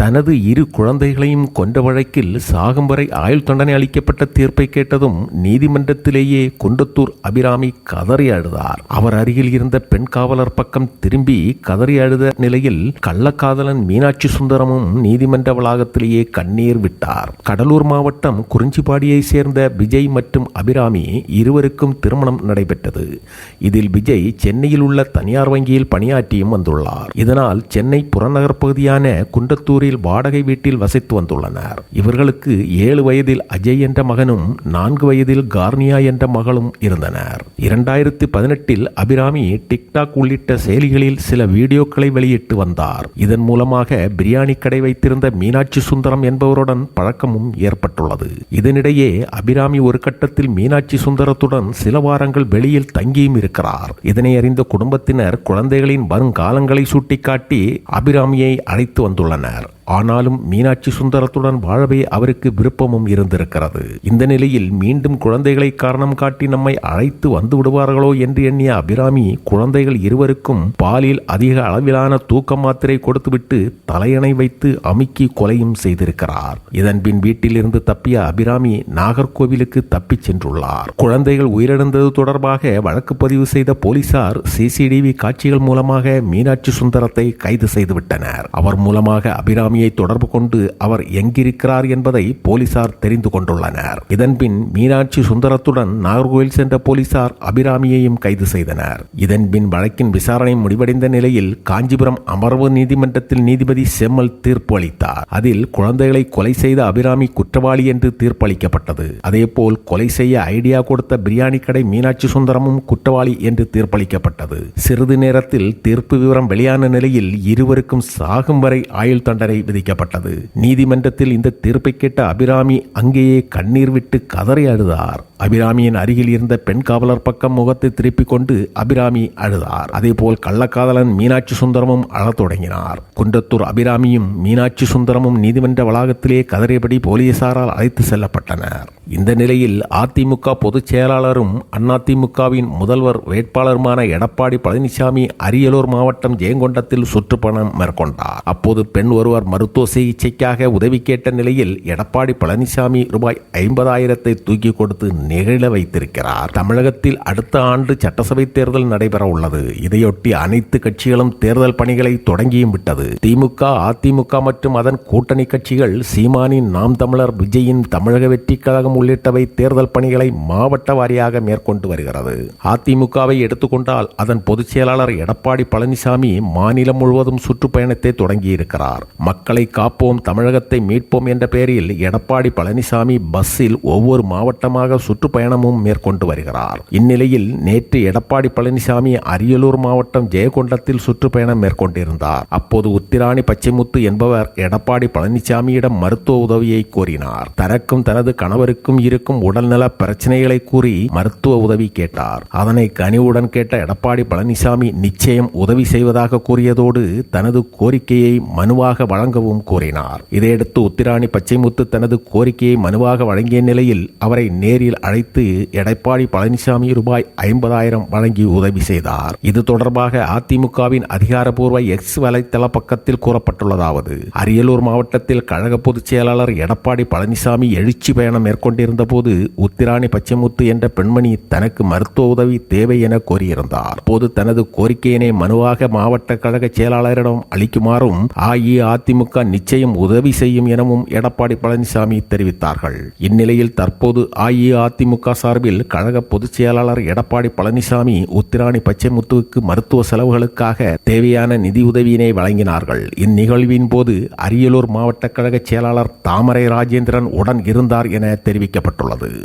தனது இரு குழந்தைகளையும் கொன்ற வழக்கில் சாகும் வரை ஆயுள் தண்டனை அளிக்கப்பட்ட தீர்ப்பை கேட்டதும் நீதிமன்றத்திலேயே குண்டத்தூர் அபிராமி கதறி அழுதார். அவர் அருகில் இருந்த பெண் காவலர் பக்கம் திரும்பி கதறி அழுத நிலையில் கள்ளக்காதலன் மீனாட்சி சுந்தரமும் நீதிமன்ற வளாகத்திலேயே கண்ணீர் விட்டார். கடலூர் மாவட்டம் குறிஞ்சிப்பாடியை சேர்ந்த விஜய் மற்றும் அபிராமி இருவருக்கும் திருமணம் நடைபெற்றது. இதில் விஜய் சென்னையில் உள்ள தனியார் வங்கியில் பணியாற்றியும் வந்துள்ளார். இதனால் சென்னை புறநகர் பகுதியான குண்டத்தூரில் வாடகை வீட்டில் வசித்து வந்துள்ளனர். இவர்களுக்கு ஏழு வயதில் அஜய் என்ற மகனும் நான்கு வயதில் கார்னியா என்ற மகளும் இருந்தனர். இரண்டாயிரத்தி பதினெட்டில் அபிராமி டிக்டாக் உள்ளிட்ட செயலிகளில் சில வீடியோக்களை வெளியிட்டு வந்தார். இதன் மூலமாக பிரியாணி கடை வைத்திருந்த மீனாட்சி சுந்தரம் என்பவருடன் பழக்கமும் ஏற்பட்டுள்ளது. இதனிடையே அபிராமி ஒரு கட்டத்தில் மீனாட்சி சுந்தரத்துடன் சில வாரங்கள் வெளியில் தங்கியும் இருக்கிறார். இதனை அறிந்த குடும்பத்தினர் குழந்தைகளின் வருங்காலங்களை சுட்டிக்காட்டி அபிராமியை அழைத்து வந்துள்ளனர். ஆனாலும் மீனாட்சி சுந்தரத்துடன் வாழவே அவருக்கு விருப்பமும் இருந்திருக்கிறது. இந்த நிலையில் மீண்டும் குழந்தைகளை காரணம் காட்டி நம்மை அழைத்து வந்து விடுவார்களோ என்று எண்ணிய அபிராமி குழந்தைகள் இருவருக்கும் பாலில் அதிக அளவிலான தூக்க மாத்திரை கொடுத்துவிட்டு தலையணை வைத்து அமுக்கி கொலையும் செய்திருக்கிறார். இதன் பின் வீட்டிலிருந்து தப்பிய அபிராமி நாகர்கோவிலுக்கு தப்பிச் சென்றுள்ளார். குழந்தைகள் உயிரிழந்தது தொடர்பாக வழக்கு பதிவு செய்த போலீசார் சிசிடிவி காட்சிகள் மூலமாக மீனாட்சி சுந்தரத்தை கைது செய்துவிட்டனர். அவர் மூலமாக அபிராமி அபிராமியை தொடர்பு கொண்டு அவர் எங்கிருக்கிறார் என்பதை போலீசார் தெரிந்து கொண்டுள்ளனர். இதன்பின் மீனாட்சி சுந்தரத்துடன் நாகர்கோவில் சென்ற போலீசார் அபிராமியையும் கைது செய்தனர். இதன்பின் வழக்கின் விசாரணை முடிவடைந்த நிலையில் காஞ்சிபுரம் அமர்வு நீதிமன்றத்தில் நீதிபதி செம்மல் தீர்ப்பு அளித்தார். அதில் குழந்தைகளை கொலை செய்த அபிராமி குற்றவாளி என்று தீர்ப்பளிக்கப்பட்டது. அதேபோல் கொலை செய்ய ஐடியா கொடுத்த பிரியாணி கடை மீனாட்சி சுந்தரமும் குற்றவாளி என்று தீர்ப்பளிக்கப்பட்டது. சிறிது நேரத்தில் தீர்ப்பு விவரம் வெளியான நிலையில் இருவருக்கும் சாகும் வரை ஆயுள் தண்டனை விதிக்கப்பட்டது. நீதிமன்றத்தில் இந்த தீர்ப்பை கேட்ட அபிராமி அங்கேயே கண்ணீர் விட்டு கதறி அழுதார். அபிராமியின் அருகில் இருந்த பெண் காவலர் பக்கம் முகத்தை திருப்பிக் கொண்டு அபிராமி அழுதார். அதேபோல் கள்ளக்காதலன் மீனாட்சி சுந்தரமும் அழத் தொடங்கினார். குன்றத்தூர் அபிராமியும் மீனாட்சி சுந்தரமும் நீதிமன்ற வளாகத்திலே கதறியபடி போலீசாரால் அழைத்து செல்லப்பட்டனர். இந்த நிலையில் அதிமுக பொதுச் செயலாளரும் அதிமுகவின் முதல்வர் வேட்பாளருமான எடப்பாடி பழனிசாமி அரியலூர் மாவட்டம் ஜெயங்கொண்டத்தில் சுற்றுப்பயணம் மேற்கொண்டார். அப்போது பெண் ஒருவர் மருத்துவ சிகிச்சைக்காக உதவி கேட்ட நிலையில் எடப்பாடி பழனிசாமி ரூபாய் ஐம்பதாயிரத்தை தூக்கி கொடுத்து நிகழ வைத்திருக்கிறார். தமிழகத்தில் அடுத்த ஆண்டு சட்டசபை தேர்தல் நடைபெற உள்ளது. இதையொட்டி அனைத்து கட்சிகளும் தேர்தல் பணிகளை தொடங்கியும் விட்டது. திமுக அதிமுக மற்றும் அதன் கூட்டணி கட்சிகள் சீமானின் நாம் தமிழர் விஜயின் தமிழக வெற்றி கழகம் உள்ளிட்டவை தேர்தல் பணிகளை மாவட்ட வாரியாக மேற்கொண்டு வருகிறது. அதிமுகவை எடுத்துக்கொண்டால் அதன் பொதுச் செயலாளர் எடப்பாடி பழனிசாமி மாநிலம் முழுவதும் சுற்றுப்பயணத்தை தொடங்கியிருக்கிறார். மக்கள் காப்போம் தமிழகத்தை மீட்போம் என்ற பெயரில் எடப்பாடி பழனிசாமி பஸ்ஸில் ஒவ்வொரு மாவட்டமாக சுற்றுப்பயணமும் மேற்கொண்டு வருகிறார். இந்நிலையில் நேற்று எடப்பாடி பழனிசாமி அரியலூர் மாவட்டம் ஜெயகொண்டத்தில் சுற்றுப்பயணம் மேற்கொண்டிருந்தார். அப்போது உத்திராணி பச்சைமுத்து என்பவர் எடப்பாடி பழனிசாமியிடம் மருத்துவ உதவியை கோரினார். தனக்கும் தனது கணவருக்கும் இருக்கும் உடல்நல பிரச்சனைகளை கூறி மருத்துவ உதவி கேட்டார். அதனை கனிவுடன் கேட்ட எடப்பாடி பழனிசாமி நிச்சயம் உதவி செய்வதாக கூறியதோடு தனது கோரிக்கையை மனுவாக வழங்க வழங்கவும் கூறினார் இதையடுத்து உத்திராணி பச்சைமுத்து தனது கோரிக்கையை மனுவாக வழங்கிய நிலையில் அவரை நேரில் அழைத்து எடப்பாடி பழனிசாமி ரூபாய் ஐம்பதாயிரம் வழங்கி உதவி செய்தார். இது தொடர்பாக அதிமுகவின் அதிகாரப்பூர்வ எக்ஸ் வலைத்தள பக்கத்தில் கூறப்பட்டுள்ளதாவது அரியலூர் மாவட்டத்தில் கழக பொதுச் செயலாளர் எடப்பாடி பழனிசாமி எழுச்சி பயணம் மேற்கொண்டிருந்த போது உத்திராணி பச்சைமுத்து என்ற பெண்மணி தனக்கு மருத்துவ உதவி தேவை என கோரியிருந்தார். போது தனது கோரிக்கையினை மனுவாக மாவட்ட கழக செயலாளரிடம் அளிக்குமாறும் அஇஅதிமுக நிச்சயம் உதவி செய்யும் எனவும் எடப்பாடி பழனிசாமி தெரிவித்தார்கள். இந்நிலையில் தற்போது அஇஅதிமுக சார்பில் கழக பொதுச் செயலாளர் எடப்பாடி பழனிசாமி உத்திராணி பச்சைமுத்துவுக்கு மருத்துவ செலவுகளுக்காக தேவையான நிதியுதவியினை வழங்கினார்கள். இந்நிகழ்வின் போது அரியலூர் மாவட்ட கழக செயலாளர் தாமரை ராஜேந்திரன் உடன் இருந்தார் என தெரிவிக்கப்பட்டுள்ளது.